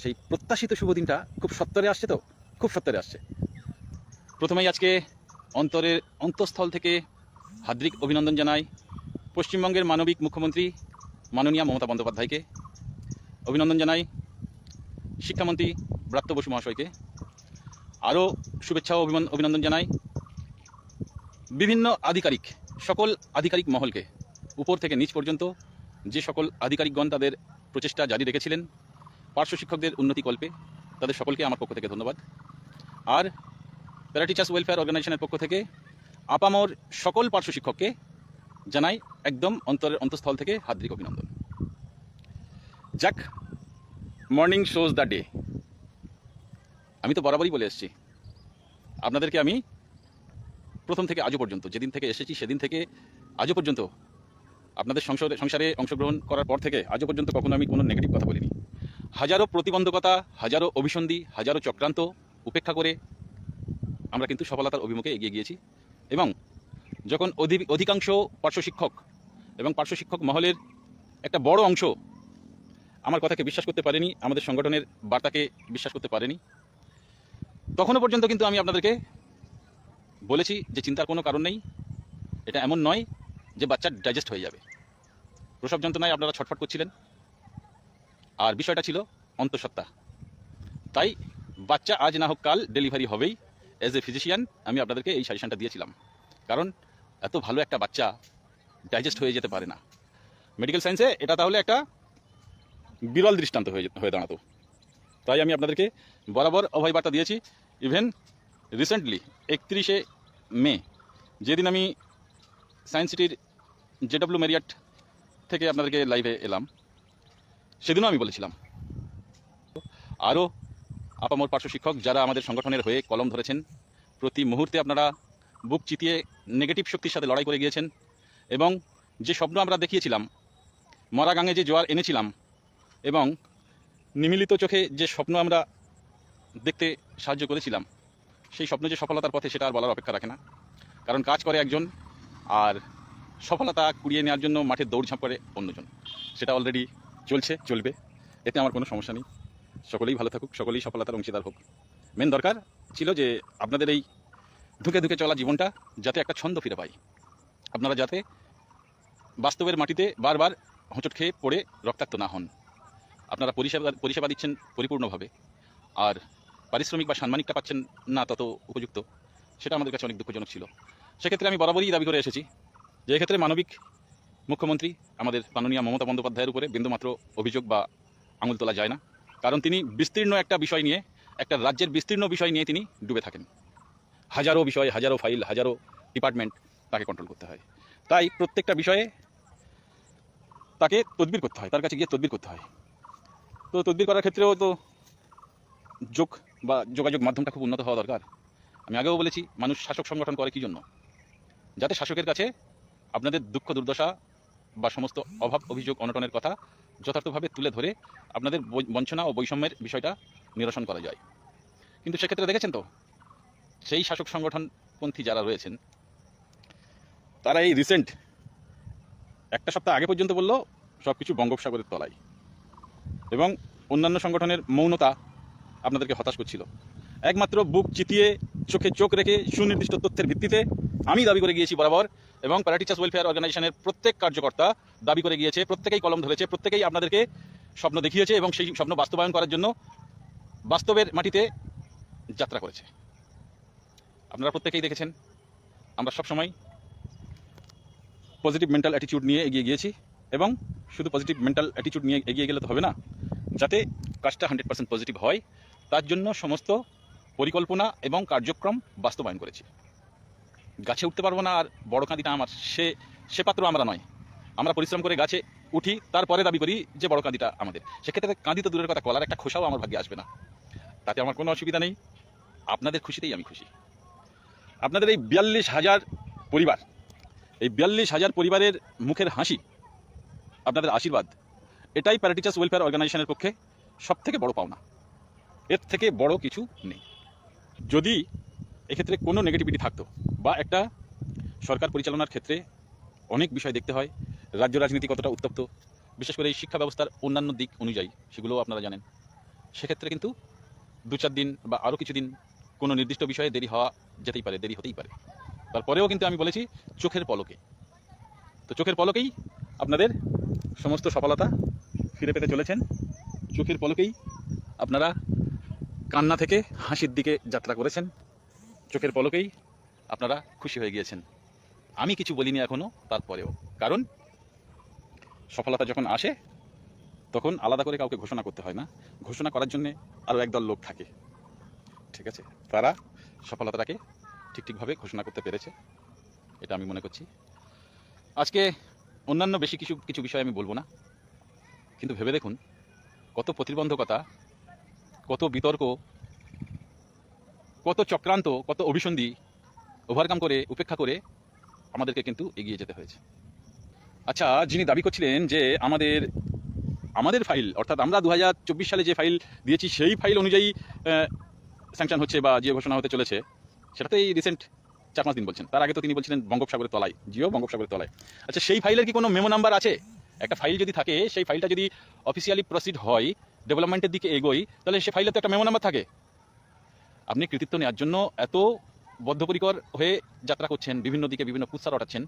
সেই প্রত্যাশিত শুভ দিনটা খুব সত্তরে আসছে তো? খুব সত্তরে আসছে। প্রথমেই আজকে অন্তরের অন্তঃস্থল থেকে হার্দিক অভিনন্দন জানাই। পশ্চিমবঙ্গের মানবিক মুখ্যমন্ত্রী মাননীয় মমতা বন্দ্যোপাধ্যায়কে। অভিনন্দন জানাই শিক্ষামন্ত্রী ব্রাত্য বসু মহাশয়কে। আরও শুভেচ্ছা ও অভিনন্দন জানাই বিভিন্ন আধিকারিক, সকল আধিকারিক মহলকে। উপর থেকে নিচ পর্যন্ত যে সকল আধিকারিকগণ তাদের প্রচেষ্টা জারি রেখেছিলেন পার্শ্ব শিক্ষকদের উন্নতি কল্পে তাদের সকলকে আমার পক্ষ থেকে ধন্যবাদ। আর প্যারা টিচার্স ওয়েলফেয়ার অর্গানাইজেশনের পক্ষ থেকে আপামর সকল পার্শ্ব শিক্ষককে জানাই একদম অন্তরের অন্তঃস্থল থেকে হার্দিক অভিনন্দন। যাক মর্নিং শোজ দ্য ডে আমি তো বরাবরই বলে এসেছি। আপনাদেরকে আমি প্রথম থেকে আজও পর্যন্ত, যেদিন থেকে এসেছি সেদিন থেকে আজও পর্যন্ত আপনাদের সংসারে সংসারে অংশগ্রহণ করার পর থেকে আজও পর্যন্ত কখনো আমি কোনো নেগেটিভ কথা বলিনি। হাজারো প্রতিবন্ধকতা, হাজারো অভিসন্ধি, হাজারো চক্রান্ত উপেক্ষা করে আমরা কিন্তু সফলতার অভিমুখে এগিয়ে গিয়েছি এবং যখন অধি- অধিকাংশ পার্শ্ব শিক্ষক এবং পার্শ্ব শিক্ষক মহলের একটা বড় অংশ আমার কথাকে বিশ্বাস করতে পারেনি, আমাদের সংগঠনের বার্তাকে বিশ্বাস করতে পারেনি, তখনও পর্যন্ত কিন্তু আমি আপনাদেরকে বলেছি যে চিন্তার কোনো কারণ নেই, এটা এমন নয় যে বাচ্চা ডাইজেস্ট হয়ে যাবে। প্রসব যন্ত্রণায় আপনারা ছটফট করছিলেন। আর বিষয়টা ছিল অন্তঃসত্ত্বা। তাই বাচ্চা আজ না হোক কাল ডেলিভারি হবেই। অ্যাজ এ ফিজিশিয়ান আমি আপনাদেরকে এই সাজেশনটা দিয়েছিলাম। কারণ এত ভালো একটা বাচ্চা ডাইজেস্ট হয়ে যেতে পারে না। মেডিকেল সায়েন্সে এটা তাহলে একটা বিরল দৃষ্টান্ত হয়ে হয়ে দাঁড়াতো। তাই আমি আপনাদেরকে বরাবর অভয় বার্তা দিয়েছি। ইভেন রিসেন্টলি একত্রিশে মে, যেদিন আমি সায়েন্স সিটির জেডব্লিউ মেরিয়াট থেকে আপনাদেরকে লাইভে এলাম। সেদিনও আমি বলেছিলাম। আরও আপামর পার্শ্ব শিক্ষক যারা আমাদের সংগঠনের হয়ে কলম ধরেছেন, প্রতি মুহূর্তে আপনারা বুক চিতিয়ে নেগেটিভ শক্তির সাথে লড়াই করে গিয়েছেন এবং যে স্বপ্ন আমরা দেখিয়েছিলাম, মরাগাঙে যে জোয়ার এনেছিলাম এবং নিমিলিত চোখে যে স্বপ্ন আমরা দেখতে সাহায্য করেছিলাম, সেই স্বপ্ন যে সফলতার পথে সেটা আর বলার অপেক্ষা রাখে না। কারণ কাজ করে একজন আর সফলতা কুড়িয়ে নেওয়ার জন্য মাঠে দৌড়ঝাঁপ করে অন্যজন। সেটা অলরেডি চলছে, চলবে। এতে আমার কোনো সমস্যা নেই। সকলেই ভালো থাকুক, সকলেই সফলতার অংশীদার হোক। মেন দরকার ছিল যে আপনাদের এই ধুকে ধুকে চলা জীবনটা যাতে একটা ছন্দ ফিরে পাই আপনারা যাতে বাস্তবের মাটিতে বারবার হোঁচট খেয়ে পড়ে রক্তাক্ত না হন। আপনারা পরিষেবা পরিষেবা দিচ্ছেন পরিপূর্ণভাবে। আর পারিশ্রমিক বা সাম্মানিকটা পাচ্ছেন না তত উপযুক্ত, সেটা আমাদের কাছে অনেক দুঃখজনক ছিল। সেক্ষেত্রে আমি বরাবরই দাবি করে এসেছি। যে এক্ষেত্রে মানবিক মুখ্যমন্ত্রী আমাদের মাননীয় মমতা বন্দ্যোপাধ্যায়ের উপরে বিন্দুমাত্র অভিযোগ বা আঙুল তোলা যায় না। কারণ তিনি বিস্তীর্ণ একটা বিষয় নিয়ে, একটা রাজ্যের বিস্তীর্ণ বিষয় নিয়ে তিনি ডুবে থাকেন। হাজারো বিষয়, হাজারো ফাইল, হাজারো ডিপার্টমেন্ট তাকে কন্ট্রোল করতে হয়। তাই প্রত্যেকটা বিষয়ে তাকে তদবির করতে হয়, তার কাছে গিয়ে তদবির করতে হয়। তো তদবির করার ক্ষেত্রেও তো যোগ বা যোগাযোগ মাধ্যমটা খুব উন্নত হওয়া দরকার। আমি আগেও বলেছি, মানুষ শাসক সংগঠন করে কী জন্য? যাতে শাসকের কাছে আপনাদের দুঃখ, দুর্দশা বা সমস্ত অভাব অভিযোগ অনটনের কথা যথার্থভাবে তুলে ধরে আপনাদের বঞ্চনা ও বৈষম্যের বিষয়টা নিরসন করা যায়। কিন্তু সেক্ষেত্রে দেখেছেন তো, সেই শাসক সংগঠনপন্থী যারা রয়েছেন, তারা এই রিসেন্ট একটা সপ্তাহ আগে পর্যন্ত বলল সব কিছু বঙ্গোপসাগরের তলায়। এবং অন্যান্য সংগঠনের মৌনতা আপনাদেরকে হতাশ করছিল। একমাত্র বুক চিতিয়ে চোখে চোখ রেখে সুনির্দিষ্ট তথ্যের ভিত্তিতে আমি দাবি করে গিয়েছি বরাবর এবং প্যারা টিচার্স ওয়েলফেয়ার অর্গানাইজেশনের প্রত্যেক কার্যকর্তা দাবি করে গিয়েছে, প্রত্যেকেই কলম ধরেছে, প্রত্যেকেই আপনাদেরকে স্বপ্ন দেখিয়েছে এবং সেই স্বপ্ন বাস্তবায়ন করার জন্য বাস্তবের মাটিতে যাত্রা করেছে। আপনারা প্রত্যেকেই দেখেছেন, আমরা সবসময় পজিটিভ মেন্টাল অ্যাটিটিউড নিয়ে এগিয়ে গিয়েছি এবং শুধু পজিটিভ মেন্টাল অ্যাটিটিউড নিয়ে এগিয়ে গেলে তো হবে না, যাতে কাজটা হান্ড্রেড পার্সেন্ট পজিটিভ হয়, তার জন্য সমস্ত পরিকল্পনা এবং কার্যক্রম বাস্তবায়ন করেছি। গাছে উঠতে পারব না আর বড় কাঁদিটা আমার। সে সে পাত্র আমরা নয়। আমরা পরিশ্রম করে গাছে উঠি, তারপরে দাবি করি যে বড় কাঁদিটা আমাদের। সেক্ষেত্রে কাঁদি তো দূরের কথা, কলার একটা খোসাও আমার ভাগ্যে আসবে না। তাতে আমার কোনো অসুবিধা নেই। আপনাদের খুশিতেই আমি খুশি। আপনাদের এই বিয়াল্লিশ হাজার পরিবার, এই বিয়াল্লিশ হাজার পরিবারের মুখের হাসি, আপনাদের আশীর্বাদ, এটাই প্যারা টিচার্স ওয়েলফেয়ার অর্গানাইজেশনের পক্ষে সব থেকে বড় পাওনা। এর থেকে বড় কিছু নেই। যদি এক্ষেত্রে কোনো নেগেটিভিটি থাকতো। বা একটা সরকার পরিচালনার ক্ষেত্রে অনেক বিষয় দেখতে হয়, রাজ্য রাজনীতি কতটা উত্তপ্ত, বিশেষ করে এই শিক্ষা ব্যবস্থার অন্যান্য দিক অনুযায়ী, সেগুলোও আপনারা জানেন। সেক্ষেত্রে কিন্তু দু চার দিন বা আরও কিছুদিন কোনো নির্দিষ্ট বিষয়ে দেরি হওয়া যেতেই পারে, দেরি হতেই পারে। তারপরেও কিন্তু আমি বলেছি চোখের পলকে। তো চোখের পলকেই আপনাদের সমস্ত সফলতা ফিরে পেতে চলেছেন। চোখের পলকেই আপনারা কান্না থেকে হাসির দিকে যাত্রা করেছেন। চোখের পলকেই আপনারা খুশি হয়ে গিয়েছেন। আমি কিছু বলিনি এখনও তারপরেও। কারণ, সফলতা যখন আসে, তখন আলাদা করে কাউকে ঘোষণা করতে হয় না। ঘোষণা করার জন্যে আরও একদল লোক থাকে। ঠিক আছে? তারা সফলতাটাকে ঠিক ঠিকভাবে ঘোষণা করতে পেরেছে। এটা আমি মনে করছি। আজকে অন্যান্য বেশি কিছু কিছু বিষয় আমি বলব না। কিন্তু ভেবে দেখুন, কত প্রতিবন্ধকতা, কত বিতর্ক কত চক্রান্ত, কত অভিসন্ধি ওভারকাম করে, উপেক্ষা করে আমাদেরকে কিন্তু এগিয়ে যেতে হয়েছে। আচ্ছা যিনি দাবি করছিলেন যে আমাদের আমাদের ফাইল অর্থাৎ আমরা দু হাজার চব্বিশ সালে যে ফাইল দিয়েছি, সেই ফাইল অনুযায়ী স্যাংশন হচ্ছে বা যে ঘোষণা হতে চলেছে সেটা তো এই রিসেন্ট চার পাঁচ দিন বলছেন। তার আগে তো তিনি বলছিলেন বঙ্গোপসাগরের তলায়, জিও বঙ্গোপসাগরের তলায়। আচ্ছা সেই ফাইলের কি কোনো মেমো নাম্বার আছে? একটা ফাইল যদি থাকে, সেই ফাইলটা যদি অফিসিয়ালি প্রসিড হয় ডেভেলপমেন্টের দিকে এগোই তাহলে সে ফাইলে তো একটা মেমো নাম্বার থাকে। আপনি কৃতিত্ব নেওয়ার জন্য এত বদ্ধপরিকর হয়ে যাত্রা করছেন, বিভিন্ন দিকে বিভিন্ন কুৎসা রটাচ্ছেন।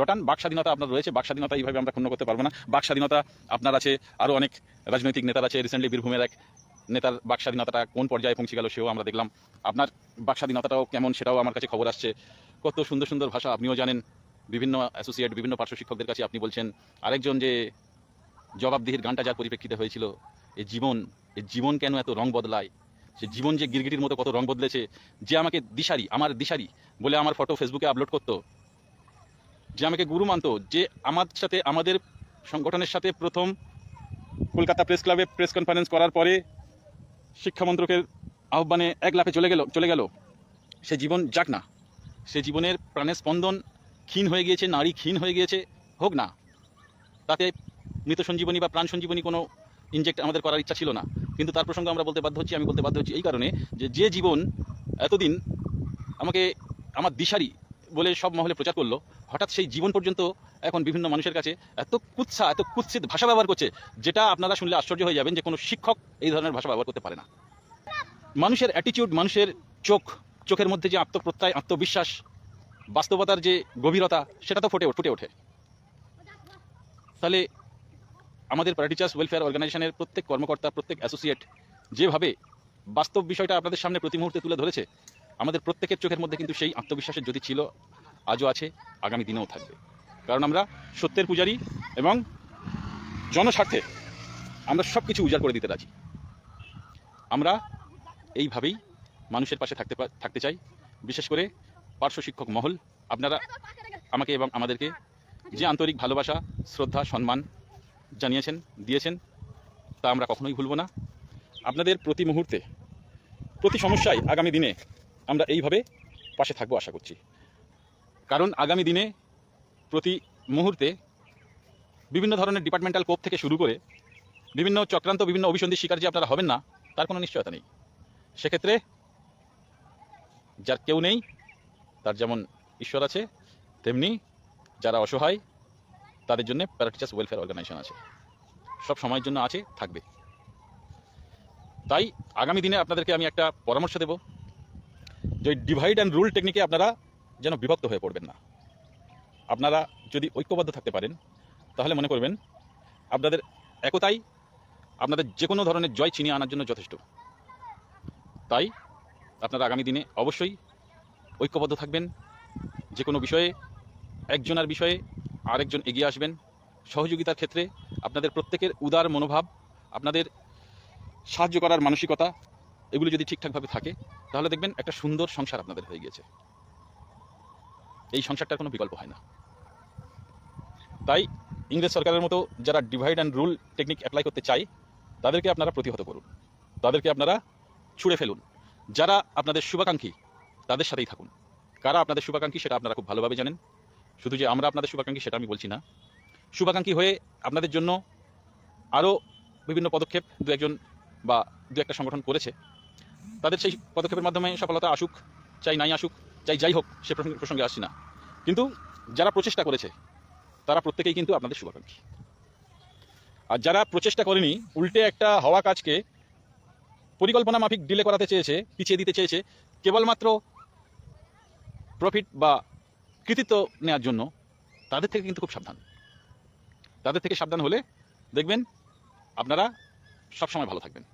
রটান বাক স্বাধীনতা আপনার রয়েছে, বাক স্বাধীনতা এইভাবে আমরা ক্ষুণ্ণ করতে পারব না। বাক স্বাধীনতা আপনার আছে আরও অনেক রাজনৈতিক নেতার আছে। রিসেন্টলি বীরভূমের এক নেতার বাক স্বাধীনতাটা কোন পর্যায়ে পৌঁছে গেল সেও আমরা দেখলাম। আপনার বাক স্বাধীনতাটাও কেমন সেটাও আমার কাছে খবর আসছে। কত সুন্দর সুন্দর ভাষা আপনিও জানেন, বিভিন্ন অ্যাসোসিয়েট বিভিন্ন পার্শ্ব শিক্ষকদের কাছে আপনি বলছেন। আরেকজন যে জবাবদিহির গানটা যার পরিপ্রেক্ষিতে হয়েছিল এই জীবন এই জীবন কেন এত রং বদলায়? সে জীবন যে গিরগিটির মতো কত রং বদলেছে, যে আমাকে দিশারি, আমার দিশারি বলে আমার ফটো ফেসবুকে আপলোড করতো, যে আমাকে গুরু মানতো, যে আমার সাথে, আমাদের সংগঠনের সাথে প্রথম কলকাতা প্রেস ক্লাবে প্রেস কনফারেন্স করার পরে শিক্ষামন্ত্রকের আহ্বানে এক লাফে চলে গেল চলে গেল। সে জীবন যাক না। সে জীবনের প্রাণের স্পন্দন ক্ষীণ হয়ে গিয়েছে, নারী ক্ষীণ হয়ে গিয়েছে, হোক না। তাতে মৃত সঞ্জীবনী বা প্রাণ সঞ্জীবনী কোনো ইনজেক্ট আমাদের করার ইচ্ছা ছিল না। কিন্তু তার প্রসঙ্গে আমরা বলতে বাধ্য হচ্ছি, আমি বলতে বাধ্য হচ্ছি এই কারণে যে যে জীবন এতদিন আমাকে আমার দিশারি বলে সব মহলে প্রচার করল, হঠাৎ সেই জীবন পর্যন্ত এখন বিভিন্ন মানুষের কাছে এত কুৎসা, এত কুৎসিত ভাষা ব্যবহার করছে, যেটা আপনারা শুনলে আশ্চর্য হয়ে যাবেন যে কোনো শিক্ষক এই ধরনের ভাষা ব্যবহার করতে পারে না। মানুষের অ্যাটিটিউড মানুষের চোখ, চোখের মধ্যে যে আত্মপ্রত্যয়, আত্মবিশ্বাস, বাস্তবতার যে গভীরতা, সেটা তো ফুটে ফুটে ওঠে। তাহলে আমাদের প্যারাটিচার্স ওয়েলফেয়ার অর্গানাইজেশনের প্রত্যেক কর্মকর্তা, প্রত্যেক অ্যাসোসিয়েট যেভাবে বাস্তব বিষয়টা আপনাদের সামনে প্রতি মুহূর্তে তুলে ধরেছে, আমাদের প্রত্যেকের চোখের মধ্যে কিন্তু সেই আত্মবিশ্বাসের যদি ছিল, আজও আছে, আগামী দিনেও থাকবে। কারণ আমরা সত্যের পূজারী এবং জনস্বার্থে আমরা সব কিছু উজাড় করে দিতে রাজি। আমরা এইভাবেই মানুষের পাশে থাকতে থাকতে চাই। বিশেষ করে পার্শ্ব শিক্ষক মহল, আপনারা আমাকে এবং আমাদেরকে যে আন্তরিক ভালোবাসা, শ্রদ্ধা, সম্মান জানিয়েছেন, দিয়েছেন, তা আমরা কখনোই ভুলব না। আপনাদের প্রতি মুহূর্তে, প্রতি সমস্যায় আগামী দিনে আমরা এইভাবে পাশে থাকব আশা করছি। কারণ আগামী দিনে প্রতি মুহূর্তে বিভিন্ন ধরনের ডিপার্টমেন্টাল কোপ থেকে শুরু করে বিভিন্ন চক্রান্ত, বিভিন্ন অভিসন্ধির শিকার যে আপনারা হবেন না, তার কোনো নিশ্চয়তা নেই। সেক্ষেত্রে যার কেউ নেই, তার যেমন ঈশ্বর আছে, তেমনি যারা অসহায় তাদের জন্য প্যারাটিচার্স ওয়েলফেয়ার অর্গানাইজেশন আছে। সব সময়ের জন্য আছে, থাকবে। তাই আগামী দিনে আপনাদেরকে আমি একটা পরামর্শ দেব যে ডিভাইড অ্যান্ড রুল টেকনিকে আপনারা যেন বিভক্ত হয়ে পড়বেন না। আপনারা যদি ঐক্যবদ্ধ থাকতে পারেন, তাহলে মনে করবেন আপনাদের একতাই আপনাদের যে কোনো ধরনের জয় ছিনিয়ে আনার জন্য যথেষ্ট। তাই আপনারা আগামী দিনে অবশ্যই ঐক্যবদ্ধ থাকবেন। যে কোনো বিষয়ে, একজনের বিষয়ে আরেকজন এগিয়ে আসবেন সহযোগিতার ক্ষেত্রে আপনাদের প্রত্যেকের উদার মনোভাব, আপনাদের সাহায্য করার মানসিকতা, এগুলো যদি ঠিকঠাকভাবে থাকে, তাহলে দেখবেন একটা সুন্দর সংসার আপনাদের হয়ে গিয়েছে। এই সংসারটার কোনো বিকল্প হয় না। তাই ইংরেজ সরকারের মতো যারা divide and rule technique apply করতে চায়, তাদেরকে আপনারা প্রতিহত করুন। তাদেরকে আপনারা ছুঁড়ে ফেলুন। যারা আপনাদের শুভাকাঙ্ক্ষী, তাদের সাথেই থাকুন। কারা আপনাদের শুভাকাঙ্ক্ষী, সেটা আপনারা খুব ভালোভাবে জানেন। শুধু যে আমরা আপনাদের শুভাকাঙ্ক্ষী সেটা আমি বলছি না। শুভাকাঙ্ক্ষী হয়ে আপনাদের জন্য আরও বিভিন্ন পদক্ষেপ দু একজন বা দু একটা সংগঠন করেছে। তাদের সেই পদক্ষেপের মাধ্যমে সফলতা আসুক, চাই নাই আসুক, চাই যাই হোক, সে প্রসঙ্গে- আসছি না। কিন্তু যারা প্রচেষ্টা করেছে, তারা প্রত্যেকেই কিন্তু আপনাদের শুভাকাঙ্ক্ষী। আর যারা প্রচেষ্টা করেনি, উল্টে একটা হওয়া কাজকে পরিকল্পনা মাফিক ডিলে করাতে চেয়েছে, পিছিয়ে দিতে চেয়েছে, কেবলমাত্র প্রফিট বা কৃতিত্ব নেওয়ার জন্য তাদের থেকে কিন্তু খুব সাবধান। তাদের থেকে সাবধান হলে দেখবেন আপনারা সবসময় ভালো থাকবেন।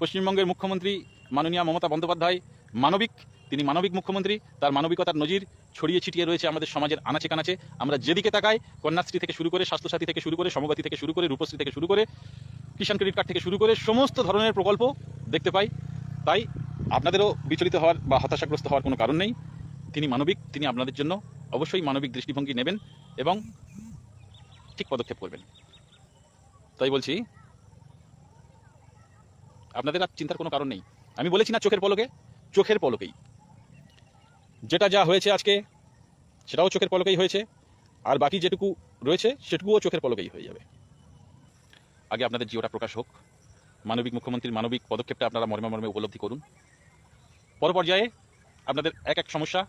পশ্চিমবঙ্গের মুখ্যমন্ত্রী মাননীয় মমতা বন্দ্যোপাধ্যায় মানবিক, তিনি মানবিক মুখ্যমন্ত্রী, তার মানবিকতার নজির ছড়িয়ে ছিটিয়ে রয়েছে আমাদের সমাজের আনাচে কানাচে। আমরা যেদিকে তাকাই, কন্যাশ্রী থেকে শুরু করে, স্বাস্থ্যসাথী থেকে শুরু করে, সমগতি থেকে শুরু করে, রূপশ্রী থেকে শুরু করে, কিষাণ ক্রেডিট কার্ড থেকে শুরু করে, সমস্ত ধরনের প্রকল্প দেখতে পাই। তাই আপনাদেরও বিচলিত হওয়ার বা হতাশাগ্রস্ত হওয়ার কোনো কারণ নেই। তিনি মানবিক, তিনি আপনাদের জন্য অবশ্যই মানবিক দৃষ্টিভঙ্গি নেবেন এবং ঠিক পদক্ষেপ করবেন। তাই বলছি, আপনাদের আর চিন্তার কোনো কারণ নেই। আমি বলেছি না চোখের পলকে, চোখের পলকেই। যেটা যা হয়েছে আজকে, সেটাও চোখের পলকেই হয়েছে, আর বাকি যেটুকু রয়েছে, সেটুকুও চোখের পলকেই হয়ে যাবে। আগে আপনাদের জিওটা প্রকাশ হোক। মানবিক মুখ্যমন্ত্রীর মানবিক পদক্ষেপটা আপনারা মর্মে মর্মে উপলব্ধি করুন। পর পর্যায়ে আপনাদের এক এক সমস্যা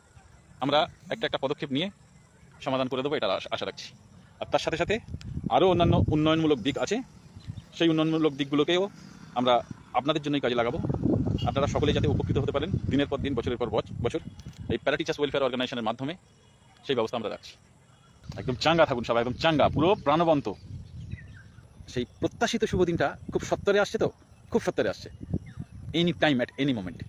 আমরা একটা একটা পদক্ষেপ নিয়ে সমাধান করে দেবো, এটা আশা- রাখছি। আর তার সাথে সাথে আরও অন্যান্য উন্নয়নমূলক দিক আছে। সেই উন্নয়নমূলক দিকগুলোকেও আমরা আপনাদের জন্যই কাজে লাগাবো। আপনারা সকলে যাতে উপকৃত হতে পারেন দিনের পর দিন, বছরের পর বছ- বছর, এই প্যারাটিচার্স ওয়েলফেয়ার অর্গানাইজেশনের মাধ্যমে সেই ব্যবস্থা আমরা রাখছি। একদম চাঙ্গা থাকুন সবাই, একদম চাঙ্গা, পুরো প্রাণবন্ত। সেই প্রত্যাশিত শুভ দিনটা খুব সত্তরে আসছে তো? খুব সত্তরে আসছে। Any time, at any moment.